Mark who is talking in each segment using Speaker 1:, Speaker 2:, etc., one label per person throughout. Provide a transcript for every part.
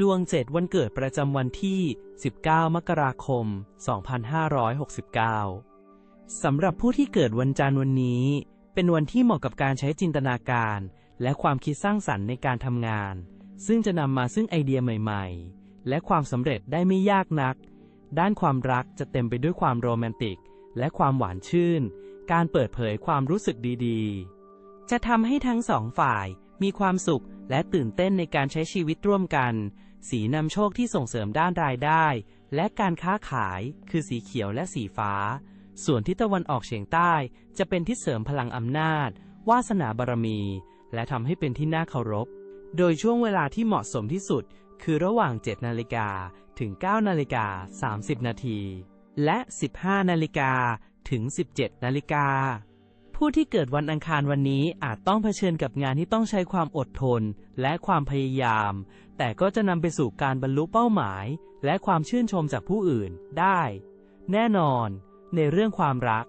Speaker 1: ดวงเจ็ดวันเกิดประจำวันที่ 19 มกราคม 2569 สำหรับผู้ที่เกิดวันจันทร์วันนี้ เป็นวันที่เหมาะกับการใช้จินตนาการ และความคิดสร้างสรรค์ในการทำงาน ซึ่งจะนำมาซึ่งไอเดียใหม่ๆ และความสำเร็จได้ไม่ยากนัก ด้านความรักจะเต็มไปด้วยความโรแมนติก และความหวานชื่น การเปิดเผยความรู้สึกดีๆ จะทำให้ทั้งสองฝ่ายมีความสุขและตื่นเต้นในการใช้ชีวิตร่วมกัน สีนำโชคที่ส่งเสริมด้านรายได้ และการค้าขายคือสีเขียวและสีฟ้า ส่วนทิศตะวันออกเฉียงใต้จะเป็นทิศเสริมพลังอำนาจ วาสนาบารมี และทำให้เป็นที่น่าเคารพ โดยช่วงเวลาที่เหมาะสมที่สุด คือระหว่าง 7 นาฬิกาถึง 9 นาฬิกา 30 นาที และ 15 นาฬิกาถึง 17 นาฬิกา ผู้ที่เกิดวันอังคารวันนี้อาจต้องเผชิญกับงานที่ต้องใช้ความอดทนและความพยายาม แต่ก็จะนำไปสู่การบรรลุเป้าหมาย และความชื่นชมจากผู้อื่นได้ แน่นอน ในเรื่องความรัก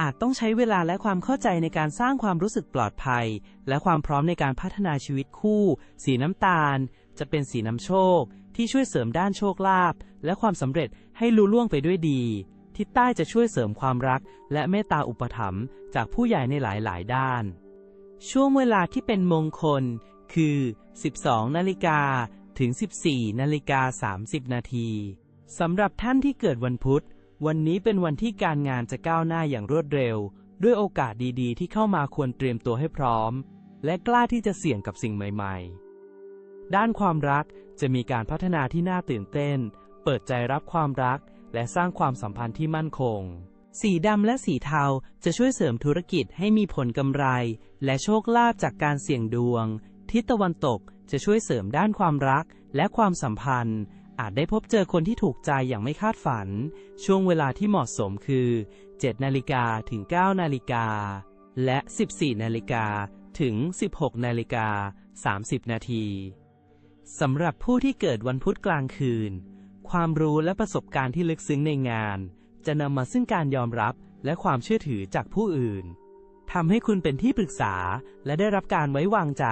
Speaker 1: อาจต้องใช้เวลาและความเข้าใจในการสร้างความรู้สึกปลอดภัย และความพร้อมในการพัฒนาชีวิตคู่ สีน้ำตาล จะเป็นสีน้ำโชค ที่ช่วยเสริมด้านโชคลาภและความสำเร็จให้ลุล่วงไปด้วยดี ทิศใต้จะช่วยเสริมความรัก และเมตตาอุปถัมภ์จากผู้ใหญ่ในหลายๆ ด้าน ช่วงเวลาที่เป็นมงคล คือ 12 นาฬิกาถึง 14 นาฬิกา 30 นาทีสำหรับท่านที่เกิดวันพุธ วันนี้เป็นวันที่การงานจะก้าวหน้าอย่างรวดเร็ว ด้วยโอกาสดีๆ ที่เข้ามาควรเตรียมตัวให้พร้อม และกล้าที่จะเสี่ยงกับสิ่งใหม่ ๆ ด้านความรักจะมีการพัฒนาที่น่าตื่นเต้น เปิดใจรับความรัก และสร้างความสัมพันธ์ที่มั่นคง สีดำและสีเทาจะช่วยเสริมธุรกิจให้มีผลกำไร และโชคลาภจากการเสี่ยงดวง ทิศตะวันตกจะช่วยเสริมด้านความรักและความสัมพันธ์ อาจได้พบเจอคนที่ถูกใจอย่างไม่คาดฝัน ช่วงเวลาที่เหมาะสมคือ 7 นาฬิกาถึง 9 นาฬิกา และ 14 นาฬิกาถึง 16 นาฬิกา 30 นาทีสำหรับผู้ที่เกิดวันพุธกลางคืน ความรู้และประสบการณ์ที่ลึกซึ้งในงาน จะนำมาซึ่งการยอมรับและความเชื่อถือจากผู้อื่นทำให้คุณเป็นที่ปรึกษาและได้รับการไว้วางใจ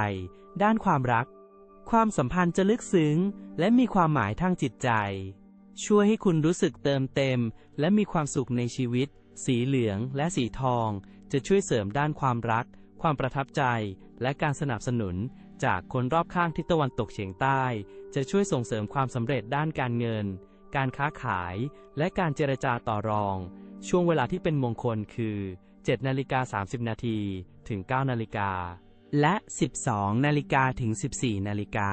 Speaker 1: ด้านความรัก ความสัมพันธ์จะลึกซึ้ง และมีความหมายทางจิตใจ ช่วยให้คุณรู้สึกเติมเต็ม และมีความสุขในชีวิต สีเหลืองและสีทอง จะช่วยเสริมด้านความรัก ความประทับใจ และการสนับสนุน จากคนรอบข้างทิศตะวันตกเฉียงใต้ จะช่วยส่งเสริมความสำเร็จด้านการเงิน การค้าขาย และการเจรจาต่อรอง ช่วงเวลาที่เป็นมงคลคือ 7นาฬิกา30 นาทีถึง 9นาฬิกา และ 12นาฬิกาถึง 14นาฬิกา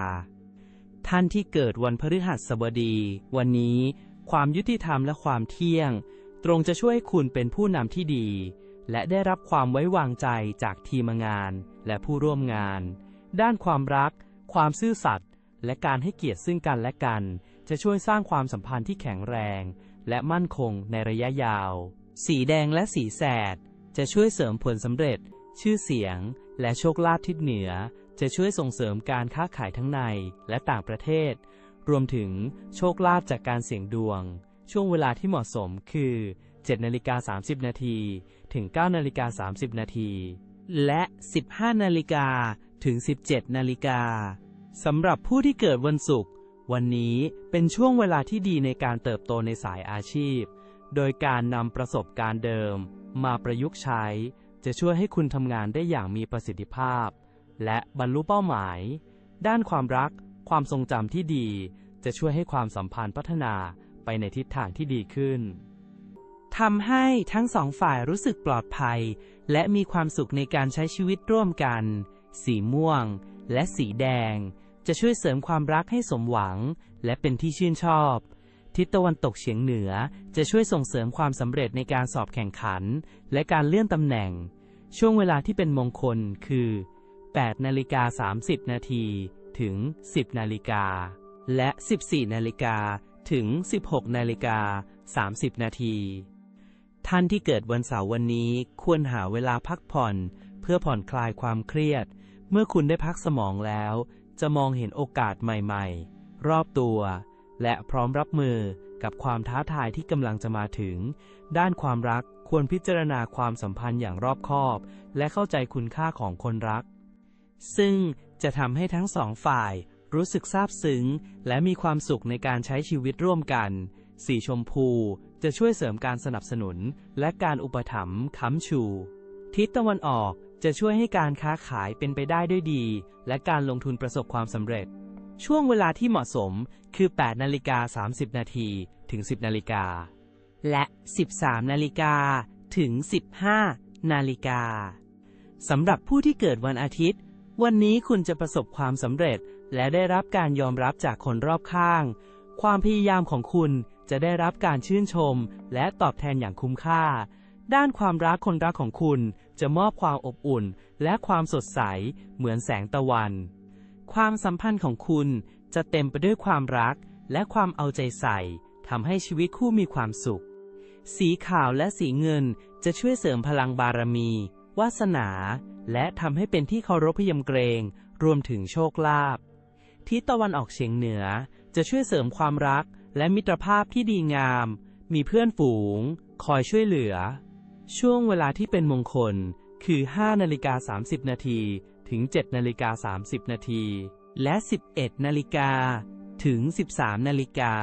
Speaker 1: ท่านที่เกิดวันพฤหัสบดี วันนี้ ความยุติธรรมและความเที่ยง ตรงจะช่วยคุณเป็นผู้นำที่ดี และได้รับความไว้วางใจจากทีมงาน และผู้ร่วมงาน ด้านความรัก ความซื่อสัตย์ และการให้เกียรติซึ่งกันและกัน จะช่วยสร้างความสัมพันธ์ที่แข็งแรง และมั่นคงในระยะยาว สีแดงและสีแสด จะช่วยเสริมผลสำเร็จ ชื่อเสียง และโชคลาภทิศเหนือ จะช่วยส่งเสริมการค้าขายทั้งในและต่างประเทศ รวมถึงโชคลาภจากการเสี่ยงดวง ช่วงเวลาที่เหมาะสมคือ 7นาฬิกา30 นาทีถึง 9นาฬิกา30 นาทีและ 15 นาฬิกาถึง 17 นาฬิกา สำหรับผู้ที่เกิดวันศุกร์วันนี้เป็นช่วงเวลาที่ดีในการเติบโตในสายอาชีพ โดยการนำประสบการณ์เดิม มาประยุกต์ใช้ จะช่วยให้คุณทำงานได้อย่างมีประสิทธิภาพ และบรรลุเป้าหมาย ด้านความรัก ความทรงจำที่ดี จะช่วยให้ความสัมพันธ์พัฒนาไปในทิศทางที่ดีขึ้นทำให้ทั้งสองฝ่ายรู้สึกปลอดภัย และมีความสุขในการใช้ชีวิตร่วมกัน สีม่วง และสีแดง จะช่วยเสริมความรักให้สมหวัง และเป็นที่ชื่นชอบ ทิศตะวันตกเฉียงเหนือจะช่วยส่งเสริมความสำเร็จในการสอบแข่งขัน และการเลื่อนตำแหน่ง ช่วงเวลาที่เป็นมงคลคือ 8 นาฬิกา 30 นาทีถึง 10 นาฬิกา และ 14 นาฬิกาถึง 16 นาฬิกา 30 นาทีท่านที่เกิดวันเสาร์วันนี้ควรหาเวลาพักผ่อน เพื่อผ่อนคลายความเครียด เมื่อคุณได้พักสมองแล้ว จะมองเห็นโอกาสใหม่ๆ รอบตัว และพร้อมรับมือกับความท้าทายที่กำลังจะมาถึง ด้านความรักควรพิจารณาความสัมพันธ์อย่างรอบคอบ และเข้าใจคุณค่าของคนรัก ซึ่งจะทำให้ทั้งสองฝ่ายรู้สึกซาบซึ้ง และมีความสุขในการใช้ชีวิตร่วมกัน สีชมพูจะช่วยเสริมการสนับสนุน และการอุปถัมภ์ค้ำชู ทิศตะวันออก จะช่วยให้การค้าขายเป็นไปได้ด้วยดี และการลงทุนประสบความสำเร็จ ช่วงเวลาที่เหมาะสมคือ 8 นาฬิกา 30 นาทีถึง 10 นาฬิกา และ 13 นาฬิกาถึง 15 นาฬิกาสำหรับผู้ที่เกิดวันอาทิตย์ วันนี้คุณจะประสบความสำเร็จ และได้รับการยอมรับจากคนรอบข้าง ความพยายามของคุณจะได้รับการชื่นชม และตอบแทนอย่างคุ้มค่า ด้านความรักคนรักของคุณ จะมอบความอบอุ่นและความสดใสเหมือนแสงตะวัน ความสัมพันธ์ของคุณจะเต็มไปด้วยความรักและความเอาใจใส่ทำให้ชีวิตคู่มีความสุข สีขาวและสีเงินจะช่วยเสริมพลังบารมี วาสนา และทำให้เป็นที่เคารพพยำเกรงรวมถึงโชคลาภทิศตะวันออกเฉียงเหนือจะช่วยเสริมความรักและมิตรภาพที่ดีงาม มีเพื่อนฝูง คอยช่วยเหลือ ช่วงเวลาที่เป็นมงคล คือ 5 นาฬิกา 30 นาที ถึง 7 นาฬิกา 30 นาที และ 11 นาฬิกา ถึง 13 นาฬิกา